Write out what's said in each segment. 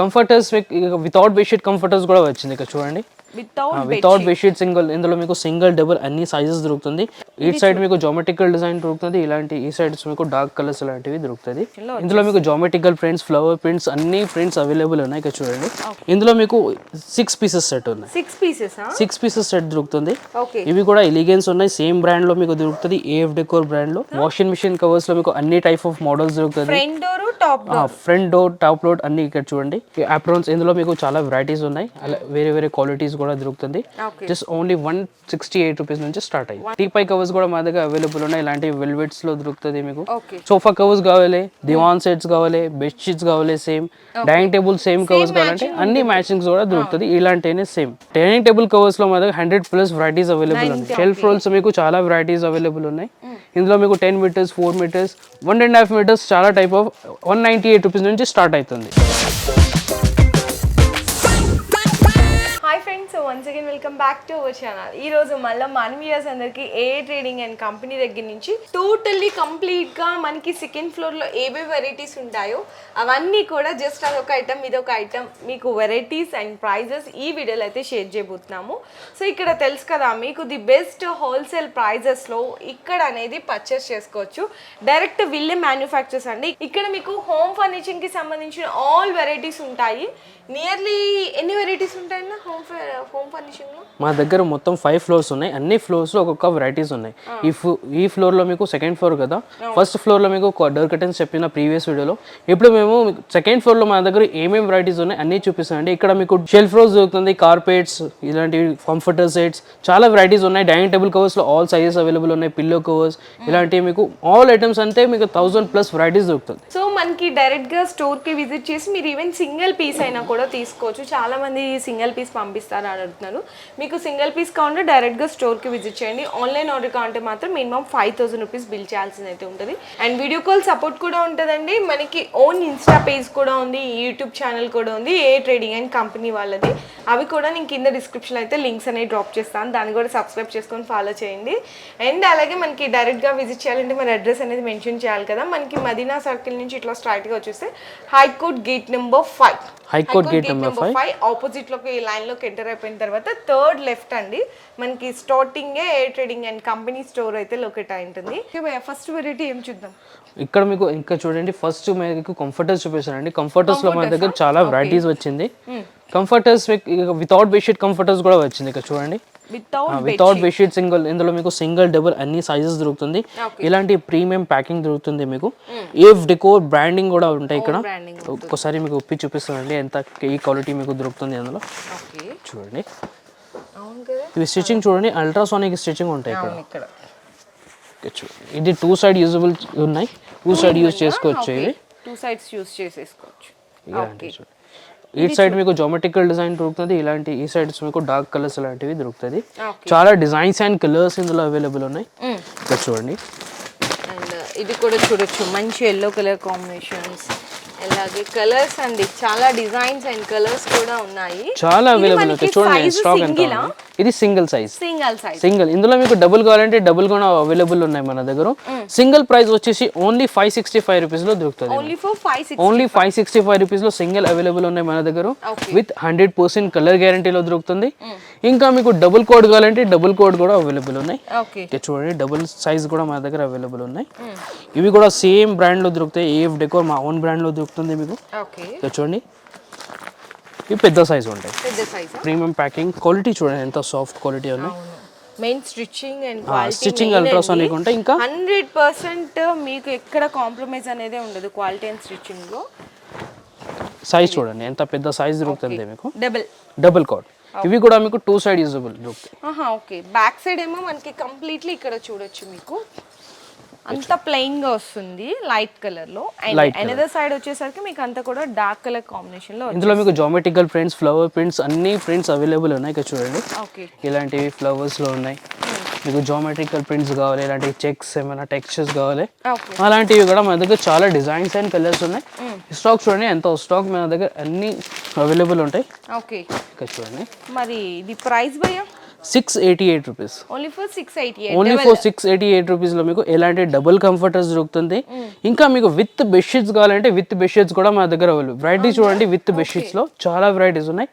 Comforters without bedsheet comforters కూడా వచ్చింది ఇక్కడ చూడండి. వితౌట్ బెడ్షీట్ సింగిల్ ఇందులో మీకు సింగిల్ డబుల్ అన్ని సైజెస్ దొరుకుతుంది. ఈ సైడ్ మీకు జామెట్రికల్ డిజైన్ దొరుకుతుంది. ఇలాంటి ఈ సైడ్స్ మీకు డార్క్ కలర్స్ లాంటివి దొరుకుతుంది. ఇందులో మీకు జామెట్రికల్ ప్రింట్స్ ఫ్లవర్ ప్రింట్స్ అన్ని ప్రింట్స్ అవైలబుల్ ఉన్నాయి ఇక్కడ చూడండి. ఇందులో మీకు సిక్స్ పీసెస్ సెట్ ఉన్నాయి. Six pieces six pieces set దొరుకుతుంది. ఇవి కూడా ఎలిగెన్స్ ఉన్నాయి. సేమ్ బ్రాండ్లో మీకు దొరుకుతుంది. ఏఎఫ్ డెకోర్ బ్రాండ్లో. వాషింగ్ మిషన్ కవర్స్లో మీకు అన్ని టైప్ ఆఫ్ మోడల్స్ దొరుకుతుంది. Front door top front door top load అన్ని ఇక్కడ చూడండి. అప్రోన్స్ ఇందులో మీకు చాలా వెరైటీస్ ఉన్నాయి. వేరే వేరే క్వాలిటీస్ కూడా దొరుకుతుంది. Just only one sixty eight rupees నుంచి స్టార్ట్ అయ్యి. టీపై కవర్స్ కూడా మా దగ్గర అవైలబుల్ ఉన్నాయి. ఇలాంటి వెల్వెట్స్లో దొరుకుతుంది మీకు. సోఫా కవర్స్ కావాలి దివాన్ సెట్స్ కావాలి బెడ్ షీట్స్ కావాలి same dining table same covers కావాలంటే అన్ని మ్యాచింగ్స్ కూడా దొరుకుతుంది. ఇలాంటినే సేమ్ డైనింగ్ టేబుల్ కవర్స్లో మా దగ్గర హండ్రెడ్ ప్లస్ వెరైటీస్ అవైలబుల్ ఉన్నాయి. షెల్ఫ్ రోల్స్ మీకు చాలా వెరైటీస్ అవైలబుల్ ఉన్నాయి. ఇందులో మీకు ten metres four metres one and half metres చాలా type of one ninety eight rupees నుంచి స్టార్ట్ అవుతుంది. Welcome back to our channel ఈ రోజు మళ్ళీ మన వ్యూయర్స్ అందరికి ఏ ట్రేడింగ్ అండ్ కంపెనీ దగ్గర నుంచి టోటల్లీ కంప్లీట్గా మనకి సెకండ్ ఫ్లోర్లో ఏవే వెరైటీస్ ఉంటాయో అవన్నీ కూడా జస్ట్ అదొక ఐటమ్ ఇదొక ఐటమ్ మీకు వెరైటీస్ అండ్ ప్రైజెస్ ఈ వీడియోలో అయితే షేర్ చేయబోతున్నాము. సో ఇక్కడ తెలుసు కదా మీకు ది బెస్ట్ హోల్సేల్ ప్రైజెస్లో ఇక్కడ అనేది పర్చేస్ చేసుకోవచ్చు. డైరెక్ట్ విల్లే మ్యానుఫ్యాక్చర్స్ అండి. ఇక్కడ మీకు హోమ్ ఫర్నిచరింగ్కి సంబంధించిన ఆల్ వెరైటీస్ ఉంటాయి. నియర్లీ ఎన్ని వెరైటీస్ ఉంటాయన్నా? హోమ్ హోమ్ ఫర్నిషింగ్ మా దగ్గర మొత్తం ఫైవ్ ఫ్లోర్స్ ఉన్నాయి. అన్ని ఫ్లోర్స్లో ఒక్కొక్క వెరైటీస్ ఉన్నాయి. ఈ ఫ్- ఈ ఫ్లోర్లో మీకు సెకండ్ ఫ్లోర్ కదా? ఫస్ట్ ఫ్లోర్లో మీకు డోర్ కర్టన్స్ చెప్పిన ప్రీవియస్ వీడియోలో ఇప్పుడు మేము సెకండ్ ఫ్లోర్లో మా దగ్గర ఏమేమి వెరైటీస్ ఉన్నాయి అన్ని చూపిస్తామండి ఇక్కడ మీకు షెల్ఫ్ రోజ్ దొరుకుతుంది కార్పెట్స్ ఇలాంటివి కంఫర్టర్ సెట్స్ చాలా వెరైటీస్ ఉన్నాయి. డైనింగ్ టేబుల్ కవర్స్లో ఆల్ సైజెస్ అవైలబుల్ ఉన్నాయి. పిల్లో కవర్స్ ఇలాంటివి మీకు ఆల్ ఐటమ్స్ అంటే మీకు థౌసండ్ ప్లస్ వెరైటీస్ దొరుకుతుంది. సో మనకి డైరెక్ట్గా స్టోర్కి విజిట్ చేసి మీరు ఈవెన్ సింగిల్ పీస్ అయినా కూడా తీసుకోవచ్చు. చాలా మంది సింగిల్ పీస్ పంపిస్తారు అని అడుగుతున్నారు. మీకు సింగిల్ పీస్ కావాలంటే డైరెక్ట్గా స్టోర్కి విజిట్ చేయండి. ఆన్లైన్ ఆర్డర్ కావాలంటే మాత్రం minimum five thousand rupees bill చేయాల్సింది అయితే ఉంటుంది. అండ్ వీడియో కాల్ సపోర్ట్ కూడా ఉంటుందండి. మనకి ఓన్ ఇన్స్టా పేజ్ కూడా ఉంది. యూట్యూబ్ ఛానల్ కూడా ఉంది. ఏ ట్రేడింగ్ అండ్ కంపెనీ వాళ్ళది. అవి కూడా నేను కింద డిస్క్రిప్షన్ అయితే లింక్స్ అనేవి డ్రాప్ చేస్తాను. దాన్ని కూడా సబ్స్క్రైబ్ చేసుకొని ఫాలో చేయండి. అండ్ అలాగే మనకి డైరెక్ట్గా విజిట్ చేయాలంటే మన అడ్రస్ అనేది మెన్షన్ చేయాలి కదా. మనకి మదీనా సర్కిల్ నుంచి ఇట్లా స్ట్రైట్గా వచ్చేస్తే high court gate number five high court gate number five five ఆపోజిట్లోకి ఈ లైన్లోకి ఎంటర్ అయిపోయిన తర్వాత థర్డ్ లెఫ్ట్ అండి. మనకి starting A trading and company store అయితే లొకేట్ అయి ఉంటుంది. ఫస్ట్ వెరైటీ ఏం చూద్దాం? ఇక్కడ మీకు ఇంకా చూడండి ఫస్ట్ మీకు కంఫర్టర్స్ చూపిస్తానండి. కంఫర్టర్స్లో మన దగ్గర చాలా వెరైటీస్ వచ్చింది. కంఫర్టర్స్ వితౌట్ బెడ్షీట్ కంఫర్టర్స్ కూడా వచ్చింది. ఇక్కడ చూడండి. వితౌట్ బెడ్షీట్ సింగిల్ ఇందులో మీకు సింగిల్ డబుల్ అన్ని సైజెస్ దొరుకుతుంది. ఇలాంటి ప్రీమియం ప్యాకింగ్ దొరుకుతుంది మీకు. ఏఫ్ డెకోర్ బ్రాండింగ్ కూడా ఉంటాయి ఇక్కడ. branding ఒక్కసారి మీకు ఉప్పి చూపిస్తానండి ఎంత ఈ క్వాలిటీ మీకు దొరుకుతుంది అందులో. చూడండి. ఇవి స్టిచ్చింగ్ చూడండి. అల్ట్రాసోనిక్ స్టిచ్చింగ్ ఉంటాయి ఇక్కడ. ఇక్కడ. ఇక్కడ. ఇది టూ సైడ్ యూజబుల్ ఉన్నాయి. టూ సైడ్ యూజ్ చేసుకోవచ్చు ఇవి. టూ సైడ్స్ యూస్ చేసేసుకోవచ్చు. చూడండి. ఈ సైడ్ మీకు జోమెట్రికల్ డిజైన్ దొరుకుతుంది ఇలాంటి ఈ సైడ్స్ మీకు డార్క్ కలర్స్ లాంటివి దొరుకుతుంది. చాలా డిజైన్స్ అండ్ కలర్స్ ఇందులో అవైలబుల్ ఉన్నాయి. ఇక్కడ చూడండి. అండ్ ఇది కూడా చూడొచ్చు. మంచి ఎల్లో కలర్ కాంబినేషన్స్ అలాగే కలర్స్ అండి. చాలా డిజైన్స్ అండ్ కలర్స్ కూడా ఉన్నాయి. చాలా అవైలబుల్ ఉంటాయి. చూడండి స్టాక్ ఎంత. ఇది single size single size single ఇందులో మీకు డబుల్ కావాలంటే డబుల్ కూడా అవైలబుల్ ఉన్నాయి మన దగ్గర. సింగిల్ ప్రైస్ వచ్చేసి ఓన్లీ ఫైవ్ సిక్స్టీ ఫైవ్ రూపీస్లో దొరుకుతుంది. ఓన్లీ ఫైవ్ సిక్స్టీ ఫైవ్ రూపీస్లో సింగిల్ అవైలబుల్ ఉన్నాయి మన దగ్గర. విత్ హండ్రెడ్ పర్సెంట్ కలర్ గ్యారంటీలో దొరుకుతుంది. ఇంకా మీకు డబుల్ కోడ్ కావాలంటే డబుల్ కోడ్ కూడా అవైలబుల్ ఉన్నాయి. ఓకే ఇక్కడ చూడండి డబుల్ సైజ్ కూడా మన దగ్గర అవైలబుల్ ఉన్నాయి. ఇవి కూడా సేమ్ బ్రాండ్లో దొరుకుతాయి. ఏఎఫ్ డెకోర్ మా ఓన్ బ్రాండ్లో దొరుకుతుంది మీకు. ఓకే ఇక్కడ చూడండి. ఇవి పెద్ద సైజ్ ఉంటాయి. పెద్ద సైజ్ ప్రీమియం ప్యాకింగ్ క్వాలిటీ చూడండి ఎంత సాఫ్ట్ క్వాలిటీ ఉన్నాయి main stitching and stitching ultrasonic ఉంటాయి. ఇంకా హండ్రెడ్ పర్సెంట్ మీకు ఎక్కడ కాంప్రమైజ్ అనేది ఉండదు క్వాలిటీ అండ్ స్టిచ్చింగ్లో. సైజ్ చూడండి ఎంత పెద్ద సైజ్ దొరుకుతుంది మీకు? డబుల్ డబుల్ కోట్ ఇవి కూడా మీకు two side usable okay back side ఏమో మనకి కంప్లీట్లీ ఇక్కడ చూడొచ్చు మీకు. అంత ప్లెయిన్గా వస్తుంది లైట్ కలర్లో. అండ్ అనదర్ సైడ్ వచ్చేసరికి మీకు అంతా కూడా డార్క్ కలర్ కాంబినేషన్లో ఇందులో మీకు జామెట్రికల్ ప్రింట్స్ ఫ్లవర్ ప్రింట్స్ అన్ని ప్రింట్స్ అవైలబుల్ ఉన్నాయి. ఇక్కడ చూడండి. ఓకే ఇలాంటివి ఫ్లవర్స్లో ఉన్నాయి. మీకు జామెట్రికల్ ప్రింట్స్ కావాలి ఇలాంటి చెక్స్ ఏమైనా టెక్స్చర్స్ కావాలి. అలాంటివి కూడా మన దగ్గర చాలా డిజైన్స్ అండ్ కలర్స్ ఉన్నాయి. స్టాక్ చూడండి ఎంత స్టాక్ మన దగ్గర అన్ని అవైలబుల్ ఉంటాయి. ఓకే ఇక్కడ చూడండి. మరి ఇది ప్రైస్ భయ్యా? Six eighty eight rupees only for six eighty only for six eighty eight రూపీస్లో మీకు ఎలాంటి డబుల్ కంఫర్టర్స్ దొరుకుతుంది. ఇంకా మీకు విత్ బెడ్షీట్స్ కావాలంటే విత్ బెడ్షీట్స్ కూడా మా దగ్గర అవైలబుల్ వెరైటీ చూడండి విత్ బెడ్షీట్స్లో చాలా వెరైటీస్ ఉన్నాయి.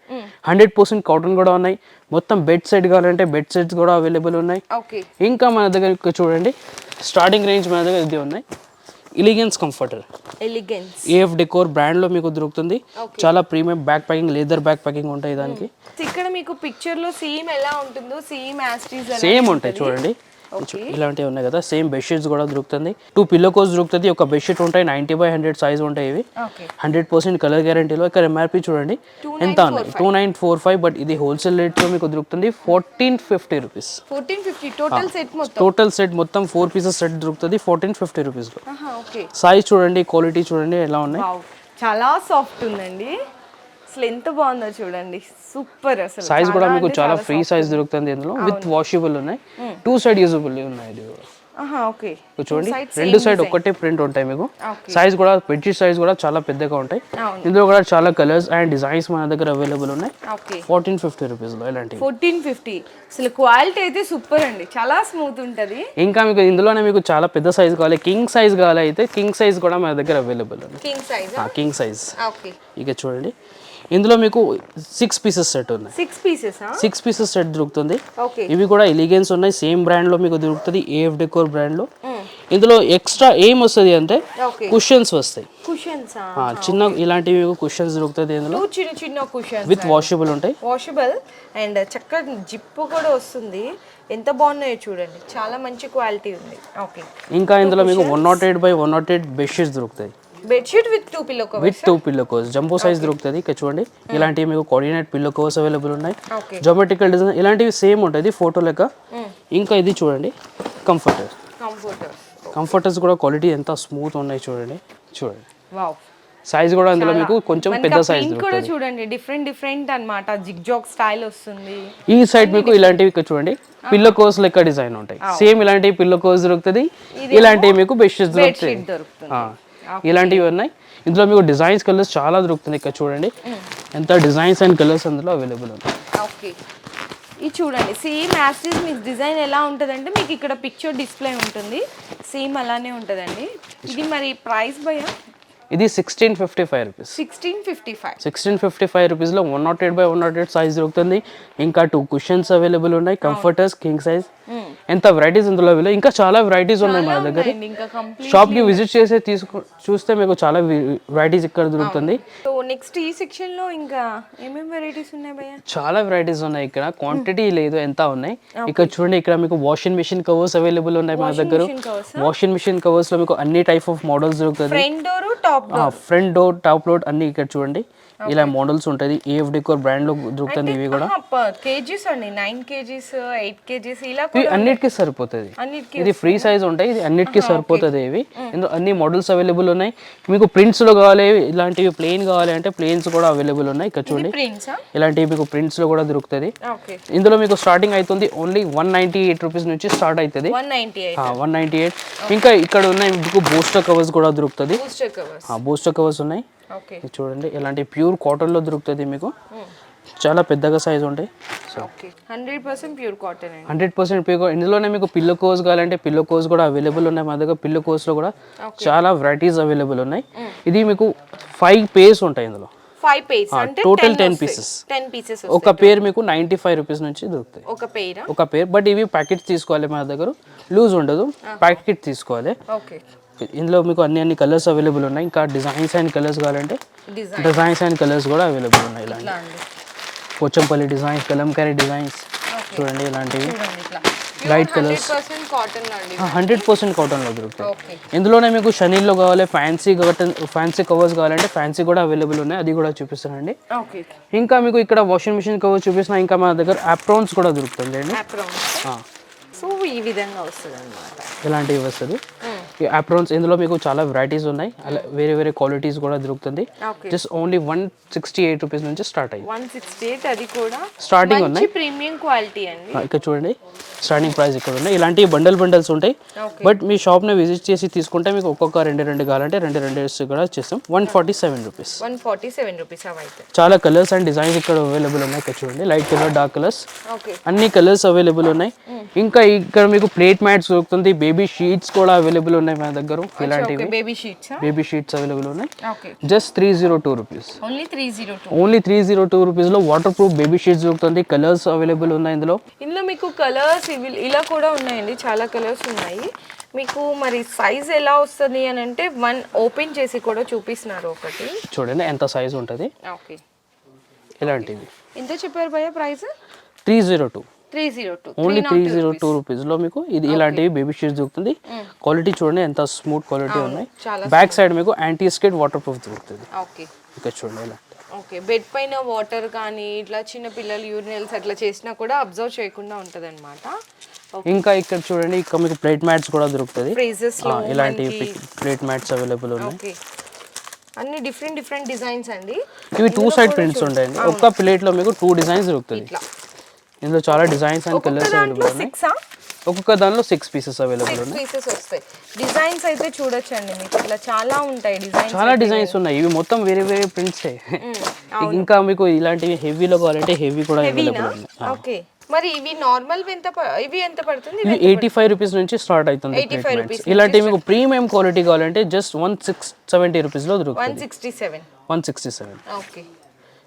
హండ్రెడ్ పర్సెంట్ కాటన్ కూడా ఉన్నాయి. మొత్తం బెడ్ సెట్ కావాలంటే బెడ్ సెట్స్ కూడా అవైలబుల్ ఉన్నాయి. ఇంకా మన దగ్గర చూడండి స్టార్టింగ్ రేంజ్ మన దగ్గర ఇది ఉన్నాయి. Elegance comforter elegance AF decor బ్రాండ్లో మీకు దొరుకుతుంది. చాలా premium back packing leather back packing ఉంటాయి దానికి. ఇక్కడ మీకు పిక్చర్లో సేమ్ ఎలా ఉంటుందో సేమ్ యాస్టీస్ సేమ్ ఉంటాయి చూడండి. ఇలాంటివి ఉన్నాయి కదా సేమ్ బెడ్షీట్స్ కూడా దొరుకుతుంది. టూ పిల్లో కోస్ దొరుకుతుంది ఒక బెడ్షీట్ ఉంటాయి నైంటీ బై హండ్రెడ్ సైజ్ ఉంటాయి ఇవి. హండ్రెడ్ పర్సెంట్ కలర్ గ్యారంటీలో ఇక్కడ ఎంఆర్పి చూడండి. ఎంత ఉన్నాయి two nine four five but ఇది హోల్సేల్ రేట్లో మీకు దొరుకుతుంది fourteen fifty rupees total set మొత్తం? టోటల్ సెట్ మొత్తం ఫోర్ పీసెస్ సెట్ దొరుకుతుంది ఫోర్టీన్ ఫిఫ్టీ రూపీస్లో ఓకే సైజ్ చూడండి క్వాలిటీ చూడండి ఎలా ఉన్నాయి? చాలా సాఫ్ట్ ఉందండి. అసలు ఎంత బాగుందో చూడండి. సూపర్ అసలు. సైజ్ కూడా మీకు చాలా ఫ్రీ సైజ్ దొరుకుతుంది ఇందులో విత్ వాషబుల్ ఉన్నాయి. టూ సైడ్ యూజబుల్ ఉన్నాయి ఇది. ఓకే. చూడండి రెండు సైడ్ ఒక్కటే ప్రింట్ ఉంటాయి మీకు. సైజ్ కూడా బెడ్షీట్ సైజ్ కూడా చాలా పెద్దగా ఉంటాయి. ఇందులో కూడా చాలా కలర్స్ అండ్ డిజైన్స్ మన దగ్గర అవైలబుల్ ఉన్నాయి. ఓకే. ఫోర్టీన్ ఫిఫ్టీ రూపీస్లో ఇలాంటివి ఫోర్టీన్ ఫిఫ్టీ అసలు క్వాలిటీ అయితే సూపర్ అండి. చాలా స్మూత్ ఉంటుంది. ఇంకా మీకు ఇందులోనే మీకు చాలా పెద్ద సైజ్ కావాలి. కింగ్ సైజ్ కావాలి అయితే కింగ్ సైజ్ కూడా మన దగ్గర అవైలబుల్ ఉంది. King size king size okay. ఇక చూడండి. ఇందులో మీకు సిక్స్ పీసెస్ సెట్ ఉన్నాయి. Six pieces six pieces set దొరుకుతుంది. ఇవి కూడా ఎలిగెన్స్ ఉన్నాయి. సేమ్ బ్రాండ్లో మీకు దొరుకుతుంది ఏఎఫ్ డెకోర్ బ్రాండ్లో ఇందులో ఎక్స్ట్రా ఏం వస్తుంది అంటే కుషన్స్ వస్తాయి. చిన్న ఇలాంటివి కుషన్స్ దొరుకుతుంది ఇందులో. చిన్న చిన్న కుషన్స్ విత్ వాషబుల్ ఉంటాయి. వాషబుల్ అండ్ చక్కగా జిప్ కూడా వస్తుంది. ఎంత బాగున్నాయో చూడండి. చాలా మంచి క్వాలిటీ ఉంది. ఓకే ఇంకా ఇందులో మీకు one nought eight by one nought eight bedsheets దొరుకుతాయి. Bedsheet with two pillow cover with two pillow covers jumbo size దొరుకుతుంది ఇక్కడ చూడండి. ఇలాంటివి మీకు కోఆర్డినేట్ పిల్లో కవర్స్ అవైలబుల్ ఉన్నాయి. జోమెట్రికల్ డిజైన్ ఇలాంటివి సేమ్ ఉంటుంది ఫోటో లెక్క. ఇంకా ఇది చూడండి కంఫర్టర్ కంఫర్టర్స్ కంఫర్టర్స్ కూడా క్వాలిటీ ఎంత స్మూత్ ఉన్నాయి చూడండి. చూడండి. వావ్ సైజ్ కూడా అందులో మీకు కొంచెం పెద్ద సైజ్ కూడా చూడండి డిఫరెంట్ డిఫరెంట్ అన్నమాట. జిగ్ జాగ్ స్టైల్ వస్తుంది. ఈ సైడ్ మీకు ఇలాంటివి చూడండి. పిల్లో కోస్ లెక్క డిజైన్ ఉంటాయి. సేమ్ ఇలాంటి పిల్లో కోస్ దొరుకుతుంది. ఇలాంటివి మీకు బెడ్షీట్స్ దొరుకుతాయి. ఇలాంటివి ఉన్నాయి. ఇందులో మీకు డిజైన్స్ కలర్స్ చాలా దొరుకుతుంది ఇక్కడ చూడండి. ఎంత డిజైన్స్ అండ్ కలర్స్ అందులో అవైలబుల్ ఉన్నాయి. ఓకే ఇది చూడండి. సేమ్ యాస్టీస్ మీకు డిజైన్ ఎలా ఉంటుందంటే మీకు ఇక్కడ పిక్చర్ డిస్ప్లే ఉంటుంది. సేమ్ అలానే ఉంటుందండి. ఇది మరి ప్రైస్ భయ ఇది sixteen fifty five rupees sixteen fifty five sixteen fifty five రూపీస్లో one nought eight by one nought eight size దొరుకుతుంది. ఇంకా టూ కుషన్స్ అవైలబుల్ ఉన్నాయి. కంఫర్టర్స్ కింగ్ సైజ్ ఎంత వెరైటీస్ ఇందులో అవైలబుల్ ఇంకా చాలా వెరైటీస్ ఉన్నాయి మన దగ్గర. షాప్కి విజిట్ చేసి తీసుకు చూస్తే మీకు చాలా వెరైటీస్ ఇక్కడ దొరుకుతుంది. నెక్స్ట్ ఈ సెక్షన్లో ఇంకా ఏమేమి వెరైటీస్ ఉన్నాయి చాలా వెరైటీస్ ఉన్నాయి ఇక్కడ. క్వాంటిటీ లేదు ఎంత ఉన్నాయి. ఇక్కడ చూడండి ఇక్కడ మీకు వాషింగ్ మిషన్ కవర్స్ అవైలబుల్ ఉన్నాయి మన దగ్గర. వాషింగ్ మిషన్ కవర్స్లో మీకు అన్ని టైప్ ఆఫ్ మోడల్స్ దొరుకుతుంది front door top front door top load అన్ని ఇక్కడ చూడండి. ఇలా మోడల్స్ ఉంటుంది. ఏఎఫ్ డెకోర్ బ్రాండ్లో దొరుకుతుంది ఇవి కూడా. కేజీస్ అండి. నైన్ కేజీస్ ఎయిట్ కేజీస్ ఇలా అన్నిటికీ సరిపోతుంది. ఇది ఫ్రీ సైజ్ ఉంటాయి. ఇది అన్నిటికీ సరిపోతుంది ఇవి. ఇందులో అన్ని మోడల్స్ అవైలబుల్ ఉన్నాయి. మీకు ప్రింట్స్లో కావాలి ఇలాంటివి ప్లెయిన్ కావాలి అంటే ప్లెయిన్స్ కూడా అవైలబుల్ ఉన్నాయి. ఇక్కడ చూడండి. ఇలాంటివి మీకు ప్రింట్స్లో కూడా దొరుకుతుంది. ఇందులో మీకు స్టార్టింగ్ అవుతుంది only one ninety eight rupees నుంచి స్టార్ట్ అవుతుంది వన్ నైన్టీ ఎయిట్ ఇంకా ఇక్కడ ఉన్నాయి. మీకు బూస్టర్ కవర్స్ కూడా దొరుకుతుంది. బూస్టర్ కవర్స్ ఉన్నాయి. ఇది చూడండి ఇలాంటి ప్యూర్ కాటన్లో దొరుకుతుంది మీకు. చాలా పెద్దగా సైజ్ ఉంటాయి. Hundred percent pure cotton hundred percent pure ఇందులోనే మీకు పిల్లో కోస్ కావాలంటే పిల్లో కోస్ కూడా అవైలబుల్ ఉన్నాయి. మా దగ్గర పిల్లో కోస్లో కూడా చాలా వెరైటీస్ అవైలబుల్ ఉన్నాయి. ఇది మీకు ఫైవ్ పేర్స్ ఉంటాయి ఇందులో. ఫైవ్ పేస్ అంటే total 10 pieces. టెన్ పీసెస్ ఒక పేర్ మీకు నైంటీ ఫైవ్ రూపీస్ నుంచి దొరుకుతాయి. ఒక పేరా ఒక పేర్ బట్ ఇవి ప్యాకెట్స్ తీసుకోవాలి మా దగ్గర. లూజ్ ఉండదు. ప్యాకెట్ తీసుకోవాలి. ఓకే. ఇందులో మీకు అన్ని అన్ని కలర్స్ అవైలబుల్ ఉన్నాయి. ఇంకా డిజైన్స్ అండ్ కలర్స్ కావాలంటే డిజైన్ డిజైన్స్ అండ్ కలర్స్ కూడా అవైలబుల్ ఉన్నాయి ఇలాంటి పోచంపల్లి డిజైన్స్ కలంకారీ డిజైన్స్ చూడండి ఇలాంటివి. లైట్ అండి హండ్రెడ్ పర్సెంట్ కాటన్లో దొరుకుతాయి. ఇందులోనే మీకు షనీల్లో కావాలి ఫ్యాన్సీ కాటన్ ఫ్యాన్సీ కవర్స్ కావాలంటే ఫ్యాన్సీ కూడా అవైలబుల్ ఉన్నాయి. అది కూడా చూపిస్తానండి. ఇంకా మీకు ఇక్కడ వాషింగ్ మిషన్ కవర్స్ చూపిస్తున్నా. ఇంకా మా దగ్గర అప్రోన్స్ కూడా దొరుకుతుంది అండి సో ఈ విధంగా వస్తుంది అనమాట ఇలాంటివి వస్తుంది. ఈ అప్రోన్స్ ఇందులో మీకు చాలా వెరైటీస్ ఉన్నాయి. అలా వేరే వేరే క్వాలిటీస్ కూడా దొరుకుతుంది. Just only one sixty eight rupees నుంచి స్టార్ట్ అయ్యి వన్ సిక్స్టీ ఎయిట్ అది కూడా స్టార్టింగ్ ఉన్నాయి. ప్రీమియం క్వాలిటీ అండి. ఇక్కడ చూడండి. స్టార్టింగ్ ప్రైస్ ఇక్కడ ఉన్నాయి. ఇలాంటి బండల్ బండల్స్ ఉంటాయి. బట్ మీ షాప్ని విజిట్ చేసి తీసుకుంటే మీకు ఒక్కొక్క రెండు రెండు కావాలంటే రెండు రెండు కూడా చేస్తాం. One forty seven rupees one forty seven rupees చాలా కలర్స్ అండ్ డిజైన్స్ ఇక్కడ అవైలబుల్ ఉన్నాయి. ఇక్కడ చూడండి. లైట్ కలర్ డార్క్ కలర్స్ అన్ని కలర్స్ అవైలబుల్ ఉన్నాయి. ఇంకా ఇక్కడ మీకు ప్లేట్ మ్యాట్స్ దొరుకుతుంది. బేబీ షీట్స్ కూడా అవైలబుల్ ఉన్నాయి. మన దగ్గర ఇలాంటివి. Baby sheets baby sheets available ఉన్నాయి. Just three zero two rupees only three zero two only three zero two రూపీస్లో వాటర్ ప్రూఫ్ బేబీ షీట్స్ దొరుకుతుంది. కలర్స్ అవైలబుల్ ఉన్నాయి ఇందులో. ఇందులో మీకు కలర్స్ ఇవి ఇలా కూడా ఉన్నాయండి. చాలా కలర్స్ ఉన్నాయి. మీకు మరి సైజ్ ఎలా వస్తుంది అని అంటే వన్ ఓపెన్ చేసి కూడా చూపిస్తున్నారు ఒకటి. చూడండి ఎంత సైజ్ ఉంటుంది. ఓకే. ఇలాంటివి. ఎంత చెప్పారు భయ్య price three zero two three zero two only three zero two రూపీస్లో మీకు ఇది ఇలాంటివి బేబీ షీట్స్ దొరుకుతుంది. క్వాలిటీ చూడండి ఎంత స్మూత్ క్వాలిటీ ఉన్నాయి. బ్యాక్ సైడ్ మీకు యాంటీ స్కేట్ వాటర్ ప్రూఫ్ దొరుకుతుంది. ఓకే ఇక్కడ చూడండి ఇలా ఓకే బెడ్ పైన వాటర్ కానీ ఇట్లా చిన్న పిల్లలు యూరినల్స్ అట్లా చేసినా కూడా అబ్జర్వ్ చేయకుండా ఉంటుంది అనమాట ఇంకా ఇక్కడ చూడండి ఇక్కడ మీకు ప్లేట్ మ్యాట్స్ కూడా దొరుకుతుంది. ఇలాంటి ప్లేట్ మ్యాట్స్ అవైలబుల్ ఉన్నాయి. అన్ని డిఫరెంట్ డిఫరెంట్ డిజైన్స్ అండి. ఇవి టూ సైడ్ ప్రింట్స్ ఉంటాయండి. ఒక్క ప్లేట్లో మీకు టూ డిజైన్స్ దొరుకుతుంది ఇట్లా. ఇందులో చాలా డిజైన్స్ అండ్ కలర్స్ అవైలబుల్ ఒక్కొక్క దానిలో సిక్స్ పీసెస్ అవైలబుల్ ఉన్నాయి. పీసెస్ వస్తాయి. డిజైన్స్ అయితే చూడొచ్చండి మీకు. ఇట్లా చాలా ఉంటాయి డిజైన్స్ చాలా డిజైన్స్ ఉన్నాయి. ఇవి మొత్తం వేరే వేరే ప్రింట్సే ఇంకా మీకు ఇలాంటివి హెవీలో కావాలంటే హెవీ కూడా అవైలబుల్ ఉన్నాయి. ఓకే. మరి ఇవి నార్మల్ ఎంత ఇవి ఎంత పడుతుంది? ఇవి ఎయిటీ ఫైవ్ రూపీస్ నుంచి స్టార్ట్ అవుతుంది 85 plate rupees mats. ఇలాంటి మీకు ప్రీమియం క్వాలిటీ కావాలంటే జస్ట్ వన్ సిక్స్ సెవెంటీ రూపీస్లో వన్ దొరుకుతుంది. Sixty seven one sixty seven okay.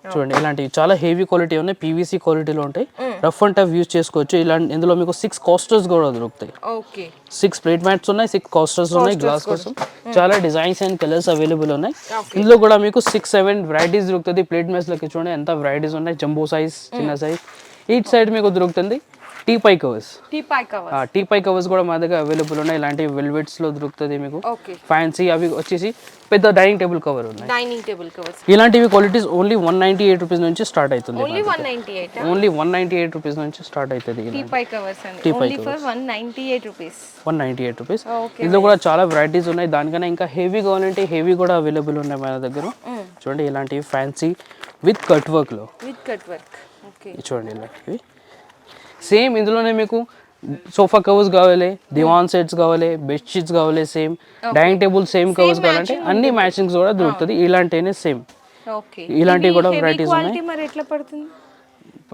చూడండి ఇలాంటివి చాలా హెవీ క్వాలిటీ ఉన్నాయి. పీవీసీ క్వాలిటీలో ఉంటాయి. రఫ్ అండ్ టఫ్ యూజ్ చేసుకోవచ్చు. ఇలాంటి ఇందులో మీకు సిక్స్ కాస్టర్స్ కూడా దొరుకుతాయి. ఓకే. సిక్స్ ప్లేట్ మ్యాట్స్ ఉన్నాయి సిక్స్ కాస్టర్స్ ఉన్నాయి గ్లాస్ కోసం చాలా డిజైన్స్ అండ్ కలర్స్ అవైలబుల్ ఉన్నాయి. ఇందులో కూడా మీకు సిక్స్ సెవెన్ వెరైటీస్ దొరుకుతుంది ప్లేట్ మ్యాట్స్ లెక్క చూడండి ఎంత వెరైటీస్ ఉన్నాయి. జంబో సైజ్ చిన్న సైజ్ ఈచ్ సైడ్ మీకు దొరుకుతుంది. Teapoy covers teapoy cover teapoy covers కూడా మా దగ్గర అవైలబుల్ ఉన్నాయి. ఇలాంటి వెల్వెట్స్లో దొరుకుతుంది మీకు. ఫ్యాన్సీ అవి వచ్చేసి పెద్ద డైనింగ్ టేబుల్ కవర్ ఉన్నాయి. డైనింగ్ టేబుల్ కవర్స్ ఇలాంటివి qualities only one ninety eight rupees నుంచి స్టార్ట్ అవుతుంది only one ninety eight only one ninety eight rupees నుంచి స్టార్ట్ అవుతుంది teapoy covers teapoy for one ninety eight rupees one ninety eight rupees ఇందులో కూడా చాలా varieties ఉన్నాయి. దానికన్నా ఇంకా హెవీ కావాలంటే హెవీ కూడా అవైలబుల్ ఉన్నాయి మన దగ్గర. చూడండి ఇలాంటివి ఫ్యాన్సీ విత్ కట్ వర్క్లో విత్ కట్ వర్క్ ఓకే చూడండి ఇలాంటివి. సేమ్ ఇందులోనే మీకు సోఫా కవర్స్ కావాలి దివాన్ సెట్స్ కావాలి బెడ్ షీట్స్ కావాలి same dining table same covers కావాలంటే అన్ని మ్యాచింగ్స్ కూడా దొరుకుతుంది. ఇలాంటివి సేమ్ ఓకే ఇలాంటివి కూడా varieties క్వాలిటీ మరి ఎట్లా పడుతుంది?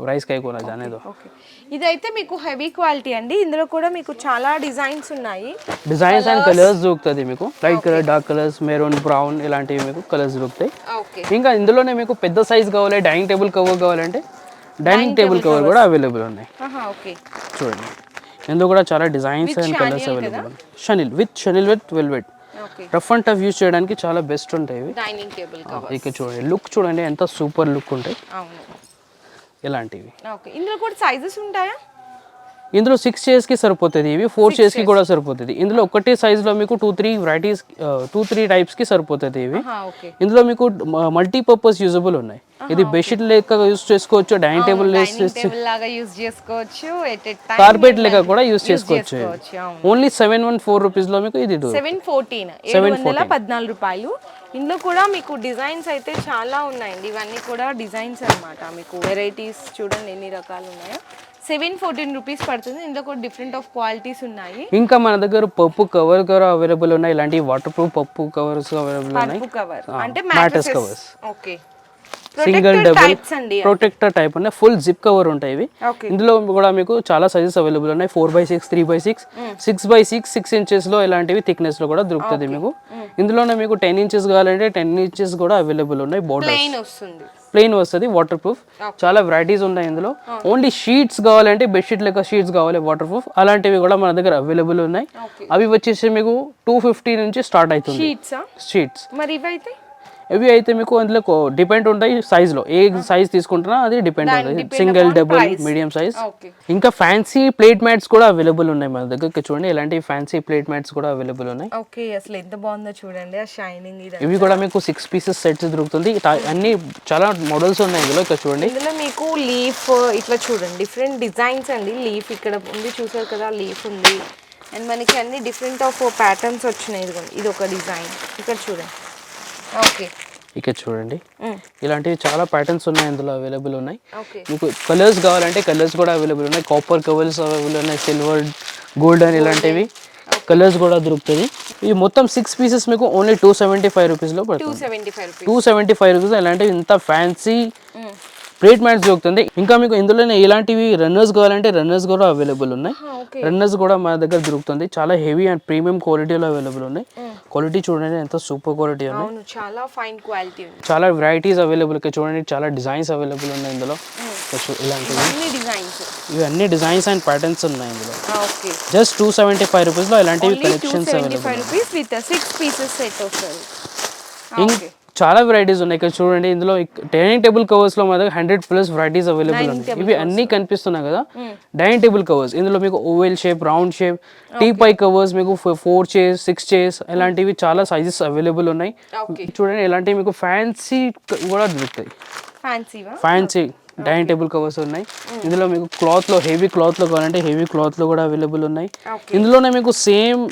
ప్రైస్ కై కూడా జానేదో ఓకే ఇదైతే మీకు హెవీ క్వాలిటీ అండి. ఇందులో కూడా మీకు చాలా డిజైన్స్ ఉన్నాయి. డిజైన్స్ అండ్ కలర్స్ దొరుకుతుంది మీకు. Light colour dark colours maroon brown ఇలాంటివి మీకు కలర్స్ దొరుకుతాయి. ఓకే ఇంకా ఇందులోనే మీకు పెద్ద సైజ్ కావాలి డైనింగ్ టేబుల్ కవర్ కావాలంటే డైనింగ్ టేబుల్ కవర్ కూడా అవైలబుల్ ఉన్నాయి. చూడండి. ఇందులో కూడా చాలా designs and colours available chenille with chenille with velvet rough and tough use చేయడానికి చాలా బెస్ట్ ఉంటాయి ఇవి. ఇక్కడ చూడండి. లుక్ చూడండి ఎంత సూపర్ లుక్ ఉంటాయి. ఇలాంటివి. ఇందులో కూడా సైజెస్ ఉంటాయా? ఇందులో సిక్స్కి సరిపోతుంది ఇవి ఫోర్కి కూడా సరిపోతుంది. ఇందులో ఒకటే size లో మీకు two three varieties two three కి సరిపోతుంది ఇవి. ఇందులో మీకు మల్టీపర్పస్ యూజబుల్ ఉన్నాయి. ఇది బెడ్షీట్ లెక్క యూస్ చేసుకోవచ్చు డైనింగ్ టేబుల్ కార్పెట్ లెక్క కూడా యూస్ చేసుకోవచ్చు ఓన్లీ సెవెన్ వన్ ఫోర్ రూపీస్లో మీకు ఇది. సెవెన్ ఫోర్టీన్ పద్నాలుగు రూపాయలు. ఇందులో కూడా మీకు డిజైన్స్ అయితే చాలా ఉన్నాయండి. ఇవన్నీ కూడా డిజైన్స్ అన్నమాట మీకు. వెరైటీస్ చూడండి ఎన్ని రకాలు ఉన్నాయో. సెవెన్ ఫోర్టీన్ రూపీస్ పడుతుంది. ఇందులో కూడా డిఫరెంట్ ఆఫ్ క్వాలిటీస్ ఉన్నాయి. ఇంకా మన దగ్గర పప్పు కవర్ కూడా అవైలబుల్ ఉన్నాయి. ఇలాంటి వాటర్ ప్రూఫ్ పప్పు కవర్స్ అవైలబుల్ ఉన్నాయి. కవర్ అంటే mattress covers. Okay single double protector type ఉన్నాయి. ఫుల్ జిప్ కవర్ ఉంటాయి ఇవి. ఇందులో కూడా మీకు చాలా సైజెస్ అవైలబుల్ ఉన్నాయి. Four by six three by six six by six six ఇంచెస్లో ఇలాంటివి థిక్నెస్లో కూడా దొరుకుతుంది మీకు. ఇందులోనే మీకు టెన్ ఇంచెస్ కావాలంటే టెన్ ఇంచెస్ కూడా అవైలబుల్ ఉన్నాయి. బోర్డర్ వస్తుంది. ప్లెయిన్ వస్తుంది వాటర్ ప్రూఫ్ చాలా వెరైటీస్ ఉన్నాయి ఇందులో. ఓన్లీ షీట్స్ కావాలంటే బెడ్షీట్ లెక్క షీట్స్ కావాలి వాటర్ ప్రూఫ్ అలాంటివి కూడా మన దగ్గర అవైలబుల్ ఉన్నాయి. అవి వచ్చేసి మీకు టూ ఫిఫ్టీ నుంచి స్టార్ట్ అవుతుంది. షీట్సా షీట్స్ మరి ఇవైతే? ఇవి అయితే మీకు అందులో డిపెండ్ ఉంటాయి సైజ్లో. ఏ సైజ్ తీసుకుంటున్నా అది డిపెండ్ ఉంటుంది. Single double. మీడియం సైజ్ ఇంకా ఫ్యాన్సీ ప్లేట్ మ్యాట్స్ కూడా అవైలబుల్ ఉన్నాయి మన దగ్గర చూడండి. ఇలాంటి ఫ్యాన్సీ ప్లేట్ మ్యాట్స్ కూడా అవైలబుల్ ఉన్నాయి. ఓకే అసలు ఎంత బాగుందో చూడండి. ఆ షైనింగ్ ఇది ఇవి కూడా మీకు సిక్స్ పీసెస్ సెట్స్ దొరుకుతుంది. ఇట- అన్ని చాలా మోడల్స్ ఉన్నాయి ఇందులో. ఇక్కడ చూడండి. ఇందులో మీకు లీఫ్ ఇట్లా చూడండి. డిఫరెంట్ డిజైన్స్ అండి. లీఫ్ ఇక్కడ ఉంది చూసారు కదా లీఫ్ ఉంది. అండ్ మనకి అన్ని డిఫరెంట్ ఆఫ్ ప్యాటర్న్స్ వచ్చినాయి ఇది ఒక డిజైన్ ఇక్కడ చూడండి. ఇక్కడ చూడండి. ఇలాంటివి చాలా ప్యాటర్న్స్ ఉన్నాయి ఇందులో అవైలబుల్ ఉన్నాయి. మీకు కలర్స్ కావాలంటే కలర్స్ కూడా అవైలబుల్ ఉన్నాయి. కాపర్ కవర్స్ అవైలబుల్ ఉన్నాయి. సిల్వర్ గోల్డెన్ ఇలాంటివి. కలర్స్ కూడా దొరుకుతుంది ఈ మొత్తం సిక్స్ పీసెస్ మీకు ఓన్లీ టూ సెవెంటీ ఫైవ్ రూపీస్లో పడుతుంది. టూ సెవెంటీ ఫైవ్ రూపీస్ ఇలాంటివి ఇంత ఫ్యాన్సీ ప్లేట్ మ్యాట్స్ దొరుకుతుంది. ఇంకా మీకు ఇందులోనే ఇలాంటివి రన్నర్స్ కావాలంటే రన్నర్స్ కూడా అవైలబుల్ ఉన్నాయి. రన్నర్స్ కూడా మన దగ్గర దొరుకుతుంది. చాలా హెవీ అండ్ ప్రీమియం క్వాలిటీలో అవైలబుల్ ఉన్నాయి. క్వాలిటీ చూడండి ఎంత సూపర్ క్వాలిటీ ఉన్నాయి. చాలా ఫైన్ క్వాలిటీ చాలా వెరైటీస్ అవైలబుల్ చూడండి చాలా డిజైన్స్ అవైలబుల్ ఉన్నాయి ఇందులో. ఇలాంటివి. అన్ని డిజైన్స్ అండ్ ప్యాటర్న్స్ ఉన్నాయి ఇందులో. జస్ట్ టూ సెవెంటీ ఫైవ్ రూపీస్లో ఇలాంటివి collections available five rupees with six pieces set వస్తుంది ఓకే. చాలా వెరైటీస్ ఉన్నాయి. ఇక్కడ చూడండి ఇందులో డైనింగ్ టేబుల్ కవర్స్లో మా దగ్గర హండ్రెడ్ ప్లస్ వెరైటీస్ అవైలబుల్ ఉన్నాయి. ఇవి అన్ని కనిపిస్తున్నాయి కదా. డైనింగ్ టేబుల్ కవర్స్ ఇందులో మీకు oval shape round shape teapoy covers మీకు ఫోర్ చైర్స్ సిక్స్ చైర్స్ ఇలాంటివి చాలా సైజెస్ అవైలబుల్ ఉన్నాయి. చూడండి ఇలాంటివి మీకు ఫ్యాన్సీ కూడా దొరుకుతాయి. ఫ్యాన్సీ డైనింగ్ టేబుల్ కవర్స్ ఉన్నాయి. ఇందులో మీకు క్లాత్లో హెవీ క్లాత్లో కావాలంటే హెవీ క్లాత్లో కూడా అవైలబుల్ ఉన్నాయి. ఇందులోనే మీకు సేమ్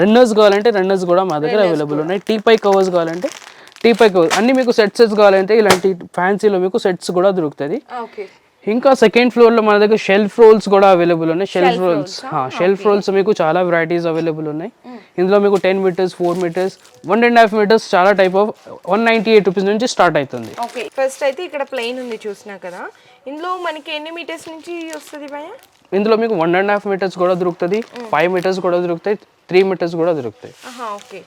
రన్నర్స్ కావాలంటే రన్నర్స్ కూడా మా దగ్గర అవైలబుల్ ఉన్నాయి. టీ పై కవర్స్ కావాలంటే టీ పై కవర్స్ అన్ని మీకు సెట్ సెట్స్ కావాలంటే ఇలాంటి ఫ్యాన్సీలో మీకు సెట్స్ కూడా దొరుకుతుంది. ఇంకా సెకండ్ ఫ్లోర్లో మన దగ్గర షెల్ఫ్ రోల్స్ కూడా అవైలబుల్ ఉన్నాయి. షెల్ఫ్ రోల్స్ షెల్ఫ్ రోల్స్ మీకు చాలా వెరైటీస్ అవైలబుల్ ఉన్నాయి. ఇందులో మీకు ten metres four metres one and half metres చాలా type of one ninety eight rupees నుంచి స్టార్ట్ అవుతుంది. ఓకే. ఫస్ట్ అయితే ఇక్కడ ప్లెయిన్ ఉంది చూసినా కదా. ఇందులో మనకి ఎన్ని మీటర్స్ నుంచి వస్తుంది భయ ఇందులో మీకు వన్ అండ్ హాఫ్ మీటర్స్ కూడా దొరుకుతుంది. ఫైవ్ మీటర్స్ కూడా దొరుకుతాయి. త్రీ మీటర్స్ కూడా దొరుకుతాయి. ఓకే.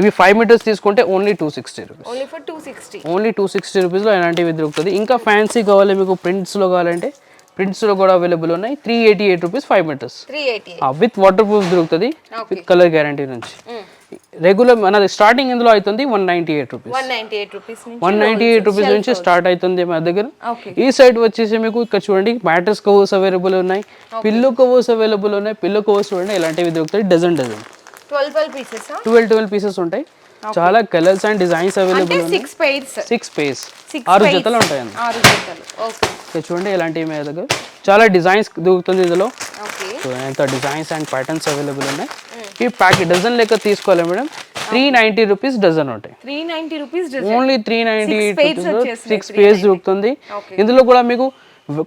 ఇవి ఫైవ్ మీటర్స్ తీసుకుంటే only two sixty rupees only for two sixty only two sixty రూపీస్లో ఇలాంటివి దొరుకుతుంది? ఇంకా ఫ్యాన్సీ కావాలి మీకు ప్రింట్స్లో కావాలంటే ప్రింట్స్లో కూడా అవైలబుల్ ఉన్నాయి. Three eighty eight rupees five metres with waterproof దొరుకుతుంది విత్ కలర్ గ్యారంటీ నుంచి. రెగ్యులర్ మనది స్టార్టింగ్ ఇందులో అవుతుంది one ninety eight rupees one ninety eight rupees నుంచి స్టార్ట్ అవుతుంది మా దగ్గర. ఈ సైడ్ వచ్చేసి మీకు ఇక్కడ చూడండి మ్యాట్రస్ కవర్స్ అవైలబుల్ ఉన్నాయి. పిల్లో కవర్స్ అవైలబుల్ ఉన్నాయి. పిల్లో కవర్స్ చూడండి ఇలాంటివి దొరుకుతాయి? Dozen dozen twelve twelve pieces twelve twelve pieces ఉంటాయి. చాలా colours and designs available six pairs six pairs ఆరు. జతలు ఉంటాయి. ఆరు జతలు. ఓకే చూడండి ఇలాంటివి మీ దగ్గర చాలా డిజైన్స్ దొరుకుతుంది ఇందులో. ఎంత డిజైన్స్ అండ్ ప్యాటర్న్స్ అవైలబుల్ ఉన్నాయి. ఈ ప్యాకెట్ డజన్ లెక్క తీసుకోవాలి madam. Three ninety rupees dozen ఉంటాయి. Three ninety rupees only three ninety Six pairs వచ్చేసినాయి, సిక్స్ పేస్ దొరుకుతుంది. ఇందులో కూడా మీకు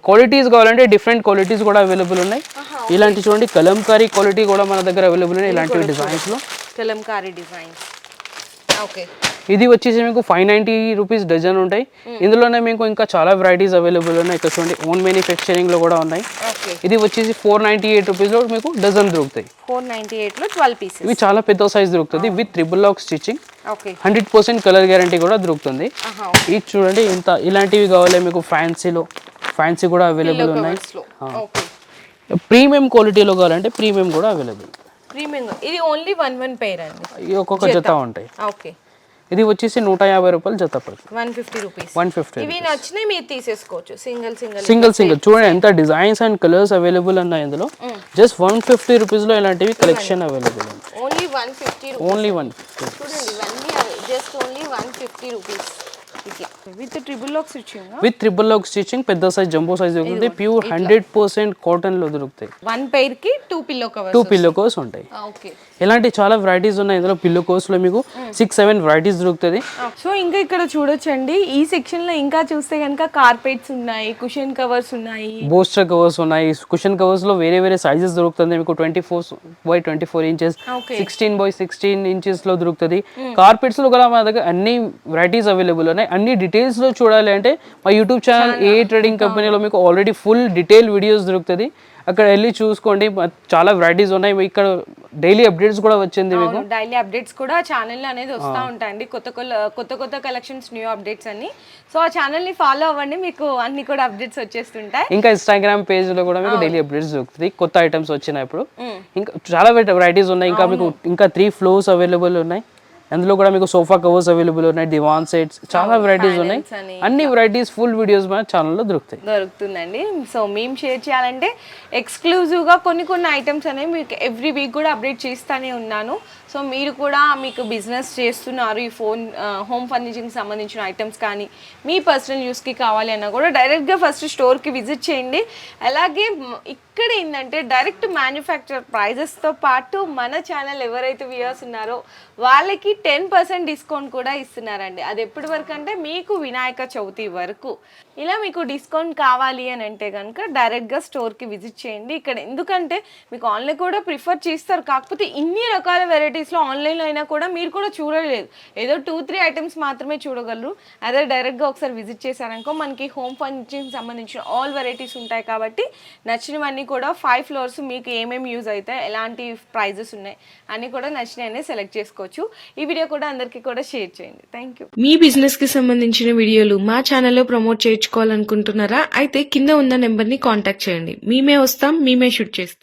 క్వాలిటీస్ కావాలంటే డిఫరెంట్ క్వాలిటీస్ కూడా అవైలబుల్ ఉన్నాయి. ఇలాంటి చూడండి కలంకారీ క్వాలిటీ కూడా మన దగ్గర అవైలబుల్ ఉన్నాయి ఇలాంటి డిజైన్స్లో. కలంకారీ డిజైన్స్ ఓకే ఇది వచ్చేసి మీకు ఫైవ్ నైంటీ రూపీస్ డజన్ ఉంటాయి. ఇందులోనే మీకు ఇంకా చాలా వెరైటీస్ అవైలబుల్ ఉన్నాయి. ఇక్కడ చూడండి ఓన్ మ్యానుఫ్యాక్చరింగ్లో కూడా ఉన్నాయి. ఇది వచ్చేసి ఫోర్ నైంటీ ఎయిట్ రూపీస్లో మీకు డజన్ దొరుకుతాయి. ఫోర్ నైంటీ ఎయిట్లో ట్వెల్వ్ పీసెస్ ఇవి చాలా పెద్ద సైజ్ దొరుకుతుంది with triple lock stitching hundred percent colour guarantee కూడా దొరుకుతుంది. ఇది చూడండి ఇంత ఇలాంటివి కావాలి మీకు ఫ్యాన్సీలో ఫ్యాన్సీ కూడా అవైలబుల్ ఉన్నాయి. ప్రీమియం క్వాలిటీలో కావాలంటే ప్రీమియం కూడా అవైలబుల్. ప్రీమియం ఇది ఓన్లీ వన్ వన్ పెయిర్ అండి. ఇవి ఒక్కొక్క జత. ఉంటాయి. ఓకే. ఇది వచ్చేసి నూట యాభై రూపాయలు జత పడుతుంది. One fifty rupees one fifty ఇవి నచ్చినాయి మీరు తీసేసుకోవచ్చు. సింగిల్ సింగిల్ సింగిల్ సింగిల్ చూడండి ఎంత డిజైన్స్ అండ్ కలర్స్ అవైలబుల్ ఉన్నాయి ఇందులో. జస్ట్ వన్ ఫిఫ్టీ రూపీస్లో ఇలాంటివి కలెక్షన్ అవైలబుల్ ఉంది. Only one fifty only one fifty చూడండి ఇవన్నీ just only one fifty rupees with triple lock stitching పెద్ద సైజ్ జంబో సైజ్ దొరుకుతుంది ప్యూర్ హండ్రెడ్ పర్సెంట్ కాటన్లో దొరుకుతాయి. One పెయిర్కి two pillow covers two pillow cases ఉంటాయి. ఓకే ఇలాంటి చాలా వెరైటీస్ ఉన్నాయి. ఇందులో పిల్లో కోస్లో మీకు సిక్స్ సెవెన్ వెరైటీస్ దొరుకుతుంది. సో ఇంకా ఇక్కడ చూడొచ్చండి. ఈ సెక్షన్లో ఇంకా చూస్తే కనుక కార్పెట్స్ ఉన్నాయి కుషన్ కవర్స్ ఉన్నాయి. బోస్టర్ కవర్స్ ఉన్నాయి. కుషన్ కవర్స్లో వేరే వేరే సైజెస్ దొరుకుతుంది. మీకు twenty four by twenty four inches. Sixteen by sixteen ఇంచెస్లో దొరుకుతుంది. కార్పెట్స్లో కూడా మన దగ్గర అన్ని వెరైటీస్ అవైలబుల్ ఉన్నాయి. అన్ని డీటెయిల్స్లో చూడాలి అంటే మా యూట్యూబ్ ఛానల్ ఏ ట్రేడింగ్ కంపెనీలో మీకు ఆల్రెడీ ఫుల్ డీటెయిల్ వీడియోస్ దొరుకుతుంది. అక్కడ వెళ్ళి చూసుకోండి. చాలా వెరైటీస్ ఉన్నాయి. ఇక్కడ డైలీ అప్డేట్స్ కూడా వచ్చింది మీకు? డైలీ అప్డేట్స్ కూడా ఛానల్ అనేది వస్తూ ఉంటాయండి. కొత్త కొత్త కొత్త కలెక్షన్స్ న్యూ అప్డేట్స్ అన్ని. సో ఆ ఛానల్ని ఫాలో అవ్వండి. మీకు అన్ని కూడా అప్డేట్స్ వచ్చేస్తుంటాయి. ఇంకా ఇన్స్టాగ్రామ్ పేజ్లో కూడా మీకు డైలీ అప్డేట్స్ దొరుకుతుంది కొత్త ఐటమ్స్ వచ్చినప్పుడు ఇంకా చాలా వెరైటీస్ ఉన్నాయి. ఇంకా మీకు ఇంకా త్రీ ఫ్లోర్స్ అవైలబుల్ ఉన్నాయి. అందులో కూడా మీకు సోఫా కవర్స్ అవైలబుల్ ఉన్నాయి దివాన్ సెట్స్ చాలా వెరైటీస్ ఉన్నాయి. అని. అన్ని వెరైటీస్ ఫుల్ వీడియోస్ మన ఛానల్లో దొరుకుతాయి. దొరుకుతుందండి. సో మేము షేర్ చేయాలంటే ఎక్స్క్లూజివ్గా కొన్ని కొన్ని ఐటమ్స్ అనేవి మీకు ఎవ్రీ వీక్ కూడా అప్డేట్ చేస్తూనే ఉన్నాను. సో మీరు కూడా మీకు బిజినెస్ చేస్తున్నారు ఈ ఫోన్ హోమ్ ఫర్నిచరింగ్ సంబంధించిన ఐటమ్స్ కానీ మీ పర్సనల్ యూస్కి కావాలి అన్నా కూడా డైరెక్ట్గా ఫస్ట్ స్టోర్కి విజిట్ చేయండి. అలాగే ఇక్కడ ఏంటంటే డైరెక్ట్ మ్యానుఫ్యాక్చర్ ప్రైజెస్తో పాటు మన ఛానల్ ఎవరైతే వ్యూయర్స్ ఉన్నారో వాళ్ళకి టెన్ పర్సెంట్ డిస్కౌంట్ కూడా ఇస్తున్నారండి. అది ఎప్పటి వరకు అంటే మీకు వినాయక చవితి వరకు. ఇలా మీకు డిస్కౌంట్ కావాలి అని అంటే కనుక డైరెక్ట్గా స్టోర్కి విజిట్ చేయండి. ఇక్కడ ఎందుకంటే మీకు ఆన్లైన్ కూడా ప్రిఫర్ చేస్తారు. కాకపోతే ఇన్ని రకాల వెరైటీస్లో ఆన్లైన్లో అయినా కూడా మీరు కూడా చూడలేదు. ఏదో టూ త్రీ ఐటమ్స్ మాత్రమే చూడగలరు. అదే డైరెక్ట్గా ఒకసారి విజిట్ చేశారనుకో మనకి హోమ్ ఫర్నిచరింగ్ సంబంధించిన ఆల్ వెరైటీస్ ఉంటాయి కాబట్టి నచ్చినవన్నీ కూడా ఫైవ్ ఫ్లోర్స్ మీకు ఏమేమి యూజ్ అవుతాయి ఎలాంటి ప్రైజెస్ ఉన్నాయి అన్నీ కూడా నచ్చినవన్నీ సెలెక్ట్ చేసుకోవచ్చు. ఈ వీడియో కూడా అందరికీ కూడా షేర్ చేయండి. థ్యాంక్ యూ మీ బిజినెస్కి సంబంధించిన వీడియోలు మా ఛానల్లో ప్రమోట్ చేయించుకోవాలనుకుంటున్నారా? అయితే కింద ఉన్న నెంబర్ని కాంటాక్ట్ చేయండి. మేమే వస్తాం మేమే షూట్ చేస్తాం.